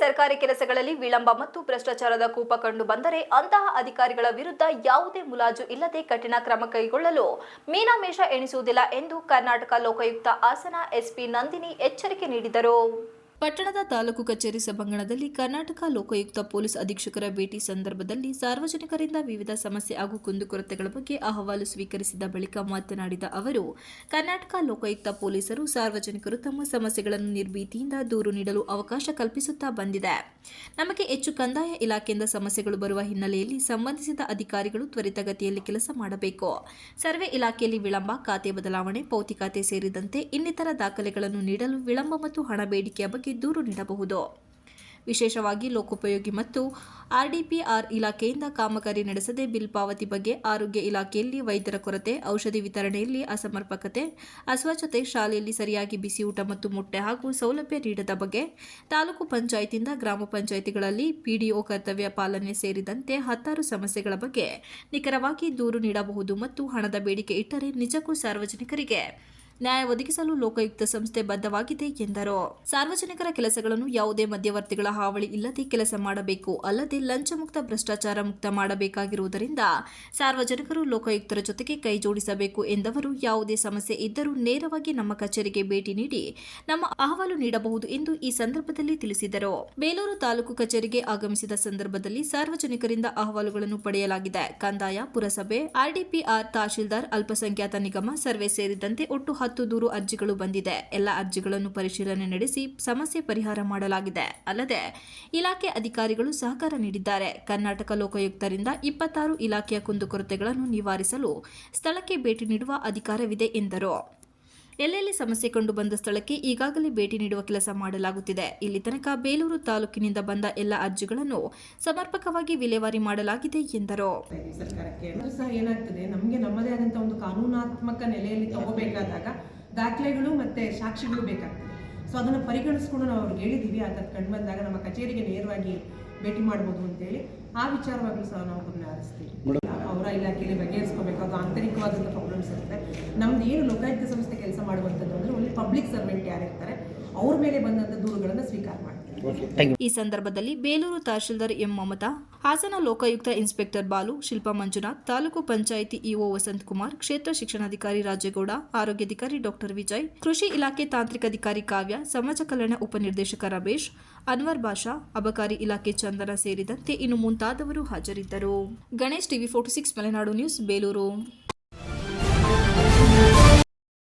ಸರ್ಕಾರಿ ಕೆಲಸಗಳಲ್ಲಿ ವಿಳಂಬ ಮತ್ತು ಭ್ರಷ್ಟಾಚಾರದ ಕೂಪ ಕಂಡು ಬಂದರೆ ಅಂತಹ ಅಧಿಕಾರಿಗಳ ವಿರುದ್ಧ ಯಾವುದೇ ಮುಲಾಜು ಇಲ್ಲದೆ ಕಠಿಣ ಕ್ರಮ ಕೈಗೊಳ್ಳಲು ಮೀನಾಮೇಷ ಎಣಿಸುವುದಿಲ್ಲ ಎಂದು ಕರ್ನಾಟಕ ಲೋಕಾಯುಕ್ತ ಹಾಸನ ಎಸ್ಪಿ ನಂದಿನಿ ಎಚ್ಚರಿಕೆ ನೀಡಿದರು. ಪಟ್ಟಣದ ತಾಲೂಕು ಕಚೇರಿ ಸಭಾಂಗಣದಲ್ಲಿ ಕರ್ನಾಟಕ ಲೋಕಾಯುಕ್ತ ಪೊಲೀಸ್ ಅಧೀಕ್ಷಕರ ಭೇಟಿ ಸಂದರ್ಭದಲ್ಲಿ ಸಾರ್ವಜನಿಕರಿಂದ ವಿವಿಧ ಸಮಸ್ಯೆ ಹಾಗೂ ಕುಂದುಕೊರತೆಗಳ ಬಗ್ಗೆ ಅಹವಾಲು ಸ್ವೀಕರಿಸಿದ ಬಳಿಕ ಮಾತನಾಡಿದ ಅವರು, ಕರ್ನಾಟಕ ಲೋಕಾಯುಕ್ತ ಪೊಲೀಸರು ಸಾರ್ವಜನಿಕರು ತಮ್ಮ ಸಮಸ್ಯೆಗಳನ್ನು ನಿರ್ಭೀತಿಯಿಂದ ದೂರು ನೀಡಲು ಅವಕಾಶ ಕಲ್ಪಿಸುತ್ತಾ ಬಂದಿದೆ. ನಮಗೆ ಹೆಚ್ಚು ಕಂದಾಯ ಇಲಾಖೆಯಿಂದ ಸಮಸ್ಯೆಗಳು ಬರುವ ಹಿನ್ನೆಲೆಯಲ್ಲಿ ಸಂಬಂಧಿಸಿದ ಅಧಿಕಾರಿಗಳು ತ್ವರಿತಗತಿಯಲ್ಲಿ ಕೆಲಸ ಮಾಡಬೇಕು. ಸರ್ವೆ ಇಲಾಖೆಯಲ್ಲಿ ವಿಳಂಬ, ಖಾತೆ ಬದಲಾವಣೆ, ಪೌತಿ ಖಾತೆ ಸೇರಿದಂತೆ ಇನ್ನಿತರ ದಾಖಲೆಗಳನ್ನು ನೀಡಲು ವಿಳಂಬ ಮತ್ತು ಹಣ ಬೇಡಿಕೆಯ ಬಗ್ಗೆ ದೂರು ನೀಡಬಹುದು. ವಿಶೇಷವಾಗಿ ಲೋಕೋಪಯೋಗಿ ಮತ್ತು ಆರ್ಡಿಪಿಆರ್ ಇಲಾಖೆಯಿಂದ ಕಾಮಗಾರಿ ನಡೆಸದೆ ಬಿಲ್ ಪಾವತಿ ಬಗ್ಗೆ ಆರೋಗ್ಯ ಇಲಾಖೆಯಲ್ಲಿ ವೈದ್ಯರ ಕೊರತೆ, ಔಷಧಿ ವಿತರಣೆಯಲ್ಲಿ ಅಸಮರ್ಪಕತೆ ಅಸ್ವಚ್ಛತೆ ಶಾಲೆಯಲ್ಲಿ ಸರಿಯಾಗಿ ಬಿಸಿ ಊಟ ಮತ್ತು ಮೊಟ್ಟೆ ಹಾಗೂ ಸೌಲಭ್ಯ ನೀಡದ ಬಗ್ಗೆ ತಾಲೂಕು ಪಂಚಾಯಿತಿಯಿಂದ ಗ್ರಾಮ ಪಂಚಾಯಿತಿಗಳಲ್ಲಿ ಪಿಡಿಒ ಕರ್ತವ್ಯ ಪಾಲನೆ ಸೇರಿದಂತೆ ಹತ್ತಾರು ಸಮಸ್ಯೆಗಳ ಬಗ್ಗೆ ನಿಖರವಾಗಿ ದೂರು ನೀಡಬಹುದು ಮತ್ತು ಹಣದ ಬೇಡಿಕೆ ಇಟ್ಟರೆ ನಿಜಕ್ಕೂ ಸಾರ್ವಜನಿಕರಿಗೆ ನ್ಯಾಯ ಒದಗಿಸಲು ಲೋಕಾಯುಕ್ತ ಸಂಸ್ಥೆ ಬದ್ಧವಾಗಿದೆ ಎಂದರು. ಸಾರ್ವಜನಿಕರ ಕೆಲಸಗಳನ್ನು ಯಾವುದೇ ಮಧ್ಯವರ್ತಿಗಳ ಹಾವಳಿ ಇಲ್ಲದೆ ಕೆಲಸ ಮಾಡಬೇಕು, ಅಲ್ಲದೆ ಲಂಚ ಮುಕ್ತ ಭ್ರಷ್ಟಾಚಾರ ಮುಕ್ತ ಮಾಡಬೇಕಾಗಿರುವುದರಿಂದ ಸಾರ್ವಜನಿಕರು ಲೋಕಾಯುಕ್ತರ ಜೊತೆಗೆ ಕೈ ಜೋಡಿಸಬೇಕು ಎಂದವರು. ಯಾವುದೇ ಸಮಸ್ಯೆ ಇದ್ದರೂ ನೇರವಾಗಿ ನಮ್ಮ ಕಚೇರಿಗೆ ಭೇಟಿ ನೀಡಿ ನಮ್ಮ ಅಹವಾಲು ನೀಡಬಹುದು ಎಂದು ಈ ಸಂದರ್ಭದಲ್ಲಿ ತಿಳಿಸಿದರು. ಬೇಲೂರು ತಾಲೂಕು ಕಚೇರಿಗೆ ಆಗಮಿಸಿದ ಸಂದರ್ಭದಲ್ಲಿ ಸಾರ್ವಜನಿಕರಿಂದ ಅಹವಾಲುಗಳನ್ನು ಪಡೆಯಲಾಗಿದೆ. ಕಂದಾಯ, ಪುರಸಭೆ, ಆರ್ಡಿಪಿಆರ್ ತಹಶೀಲ್ದಾರ್, ಅಲ್ಪಸಂಖ್ಯಾತ ನಿಗಮ, ಸರ್ವೆ ಸೇರಿದಂತೆ ಒಟ್ಟು ಹತ್ತು ದೂರು ಅರ್ಜಿಗಳು ಬಂದಿದೆ. ಎಲ್ಲ ಅರ್ಜಿಗಳನ್ನು ಪರಿಶೀಲನೆ ನಡೆಸಿ ಸಮಸ್ಯೆ ಪರಿಹಾರ ಮಾಡಲಾಗಿದೆ. ಅಲ್ಲದೆ, ಇಲಾಖೆ ಅಧಿಕಾರಿಗಳು ಸಹಕಾರ ನೀಡಿದ್ದಾರೆ. ಕರ್ನಾಟಕ ಲೋಕಾಯುಕ್ತರಿಂದ ಇಪ್ಪತ್ತಾರು ಇಲಾಖೆಯ ಕುಂದುಕೊರತೆಗಳನ್ನು ನಿವಾರಿಸಲು ಸ್ಥಳಕ್ಕೆ ಭೇಟಿ ನೀಡುವ ಅಧಿಕಾರವಿದೆ ಎಂದರು. ಎಲ್ಲೆಲ್ಲಿ ಸಮಸ್ಯೆ ಕಂಡು ಬಂದ ಸ್ಥಳಕ್ಕೆ ಈಗಾಗಲೇ ಭೇಟಿ ನೀಡುವ ಕೆಲಸ ಮಾಡಲಾಗುತ್ತಿದೆ. ಇಲ್ಲಿ ತನಕ ಬೇಲೂರು ತಾಲೂಕಿನಿಂದ ಬಂದ ಎಲ್ಲ ಅರ್ಜಿಗಳನ್ನು ಸಮರ್ಪಕವಾಗಿ ವಿಲೇವಾರಿ ಮಾಡಲಾಗಿದೆ ಎಂದರು. ಏನಾಗ್ತದೆ ನಮಗೆ ನಮ್ಮದೇ ಆದಂಥ ಒಂದು ಕಾನೂನಾತ್ಮಕ ನೆಲೆಯಲ್ಲಿ ತಗೋಬೇಕಾದಾಗ ದಾಖಲೆಗಳು ಮತ್ತೆ ಸಾಕ್ಷಿಗಳು ಬೇಕಾಗ್ತದೆ. ಸೊ ಅದನ್ನು ಪರಿಗಣಿಸ್ಕೊಂಡು ನಾವು ಅವ್ರಿಗೆ ಹೇಳಿದ್ದೀವಿ ಅದಕ್ಕೆ ಕಂಡು ಬಂದಾಗ ನಮ್ಮ ಕಚೇರಿಗೆ ನೇರವಾಗಿ ಭೇಟಿ ಮಾಡ್ಬೋದು ಅಂತೇಳಿ ಆ ವಿಚಾರವಾಗಲೂ ಸಹ ನಾವು ಗಮನ ಹರಿಸ್ತೀವಿ. ಅವರ ಇಲಾಖೆಯಲ್ಲಿ ಬಗೆಹರಿಸ್ಕೋಬೇಕಾದ ಆಂತರಿಕವಾದಂಥ ಪ್ರಾಬ್ಲಮ್ಸ್ ಇರುತ್ತೆ. ನಮ್ದು ಏನು ಲೋಕಾಯುಕ್ತ ಸಂಸ್ಥೆ ಕೆಲಸ ಮಾಡುವಂಥದ್ದು ಅಂದರೆ ಒಳ್ಳೆ ಪಬ್ಲಿಕ್ ಸರ್ವೆಂಟ್ ಯಾರಿರ್ತಾರೆ ಅವ್ರ ಮೇಲೆ ಬಂದಂಥ ದೂರುಗಳನ್ನು ಸ್ವೀಕಾರ ಮಾಡ್ತಾರೆ ಈ ಸಂದರ್ಭದಲ್ಲಿ Belur tahsildar M Mamata Hassan Lokayukta inspector Balu Shilpa Manjunath taluk panchayat EO Vasanth Kumar ಕ್ಷೇತ್ರ ಶಿಕ್ಷಣಾಧಿಕಾರಿ ರಾಜೇಗೌಡ ಆರೋಗ್ಯಾಧಿಕಾರಿ ಡಾಕ್ಟರ್ ವಿಜಯ್ ಕೃಷಿ ಇಲಾಖೆ ತಾಂತ್ರಿಕ ಅಧಿಕಾರಿ ಕಾವ್ಯ ಸಮಾಜ ಕಲ್ಯಾಣ ಉಪನಿರ್ದೇಶಕ ರಮೇಶ್ ಅನ್ವರ್ ಬಾಷಾ ಅಬಕಾರಿ ಇಲಾಖೆ ಚಂದನ ಸೇರಿದಂತೆ ಇನ್ನು ಮುಂತಾದವರು ಹಾಜರಿದ್ದರು. Ganesh TV forty six Malenadu news Belur